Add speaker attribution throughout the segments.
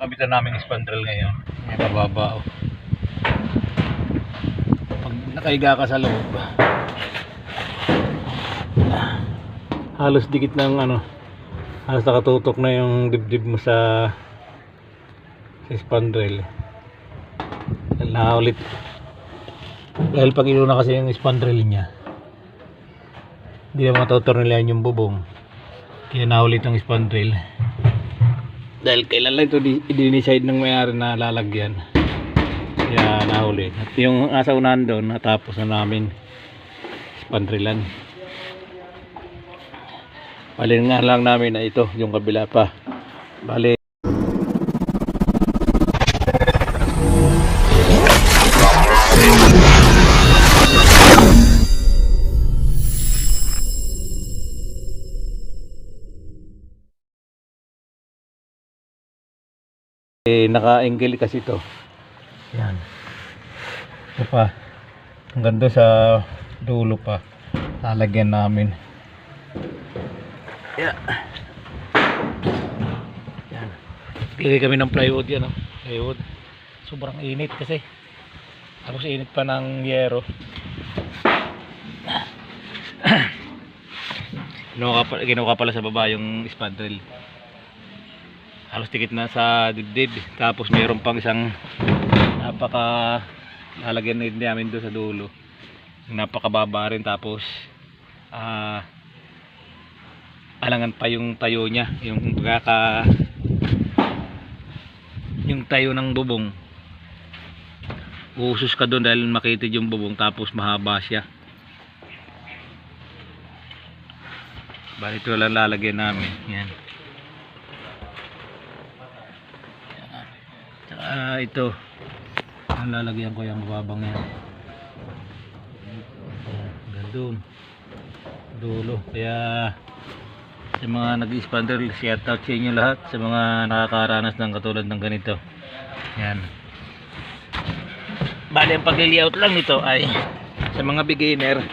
Speaker 1: Nakabitan namin spandrel ngayon. May pababa oh. Pag nakahiga ka sa loob, halos dikit ng ano, halos nakatutok na yung dibdib mo sa sa spandrel. Dahil nakaulit. Dahil pag iluna kasi yung spandrel niya, hindi na matutornilayan yung bubong. Kaya naulit ang spandrel. Dahil kailan lang ito i-decide ng may-ari na lalagyan. Kaya nahuli. At yung asa unahan doon, natapos na namin spandrelan. Bali nga lang namin na ito, yung kabila pa. Bali. Eh, naka-angle kasi ito. Yan. Ito pa. Hanggang doon sa dulo pa. Lalagyan namin. Yeah. Yan. Lagay kami ng plywood yan. Oh. Plywood. Sobrang init kasi. Tapos init pa ng yero. Ginawa pa, ginawa pala sa baba yung spandrel halos tikit na sa dibdib. Tapos mayroon pang isang napaka lalagyan na namin doon sa dulo. Napakababa rin tapos ah alangan pa yung tayo niya yung pagkaka yung tayo ng bubong. Usus ka doon dahil makitid yung bubong tapos mahaba siya. Bali ito lang lalagyan namin. Yan Tsaka ito. Ang lalagyan ko yung babang yan. Gandun. Dulo. Kaya sa mga nag-expander, shout out sa inyo lahat. Sa mga nakakaranas ng katulad ng ganito. Yan. Bali, ang pag-layout lang nito ay sa mga beginner,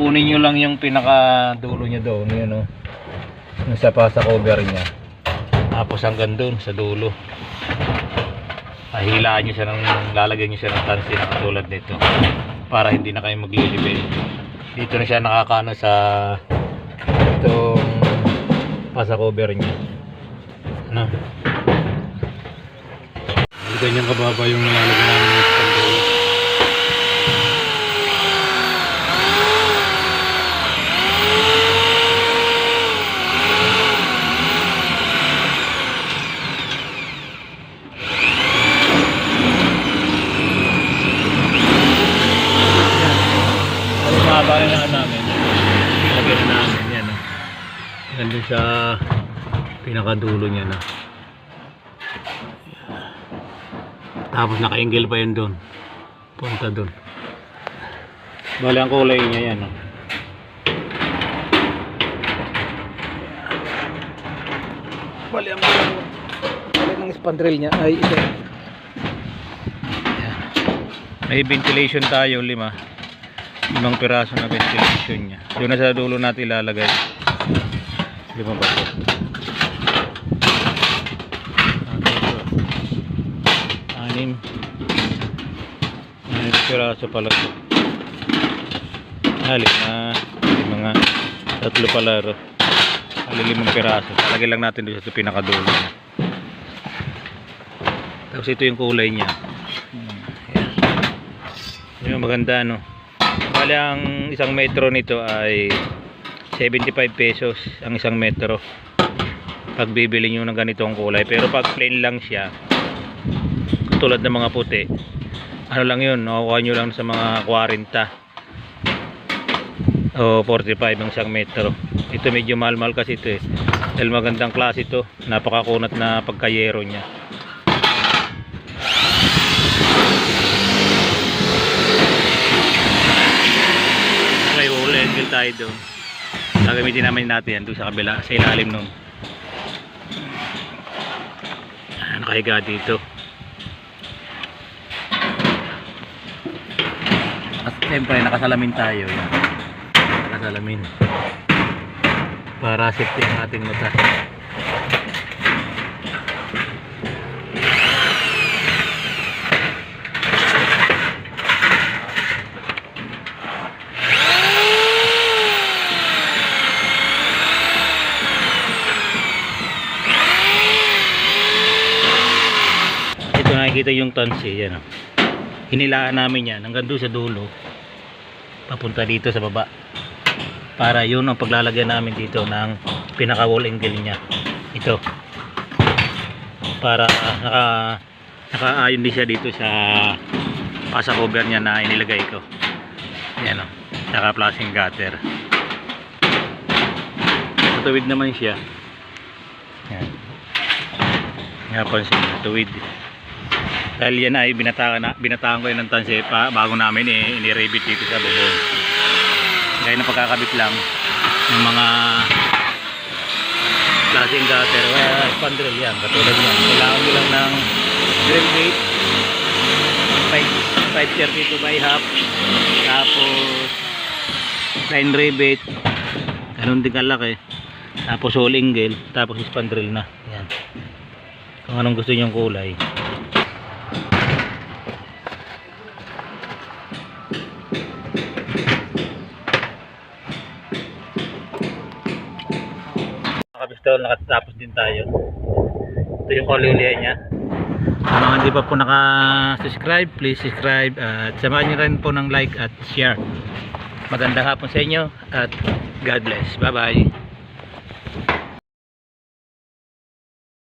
Speaker 1: kunin nyo lang yung pinaka dulo niya doon. Yun o. Sa pa sa cover niya. Tapos hanggang doon sa dulo. Pahilaan nyo siya ng lalagyan nyo siya ng tansi na katulad nito. Para hindi na kayo maglilibel dito na siya nakakano sa itong pasa cover niya. Ano? Ganyan kababa yung nilalagyan namin ng spandrel Ano mahaba rin na namin. Lagyan na namin yan. Oh. Yan din sa pinakadulo niya na. Tapos naka-angle pa yun doon. Punta doon. Bali ang kulay niya yan. Oh. Bali ang bali ng spandrel niya ay ito. May ventilation tayo lima limang piraso na ventilation niya doon na sa dulo natin ilalagay lima ba ito anim. Anim piraso pala ito halip na mga tatlo pala ro halip limang piraso. Lagay lang natin doon sa pinakadulo tapos ito yung kulay niya. Yan. yung maganda no? Bali ang isang metro nito ay 75 pesos ang isang metro. Pag bibili nyo ng ganitong kulay. Pero pag plain lang siya, tulad ng mga puti, ano lang yun, nakukuha nyo lang sa mga 40 o 45 ang isang metro. Ito medyo mahal-mahal kasi ito eh. Dahil magandang klase ito, napakakunat na pagkayero niya. Okay, huli angle tayo doon. Gagamitin naman natin yan doon sa kabila, sa ilalim nun. Ah, Nakahiga dito. At siyempre, nakasalamin tayo. Yan. Nakasalamin. Para safety ang ating mata. Nakikita yung tansi yan oh. hinilaan namin yan hanggang doon sa dulo papunta dito sa baba para yun ang paglalagyan namin dito ng pinaka wall angle niya. Ito. Para naka nakaayon din siya dito sa pasa cover niya na inilagay ko. Yan o saka flashing gutter. Tuwid naman siya. Yan. Nga pansin tuwid dahil yan ay binatakan, na, binatakan ko yun ng tansi pa, bago namin eh, iniribit dito sa bubong kaya na pagkakabit lang ng mga flashing gutter. Well, spandrel yan katulad yan kailangan nyo lang ng drill gate. 5, 532 by half. Tapos line rivet. Ganun din kalaki. Tapos hole angle tapos spandrel na. Yan. Kung anong gusto nyong kulay nakapistol nakatapos din tayo. Ito yung kauliulian niya. Sa mga hindi pa po naka-subscribe please subscribe at samahan nyo rin po ng like at share. Magandang hapon sa inyo at God bless. Bye bye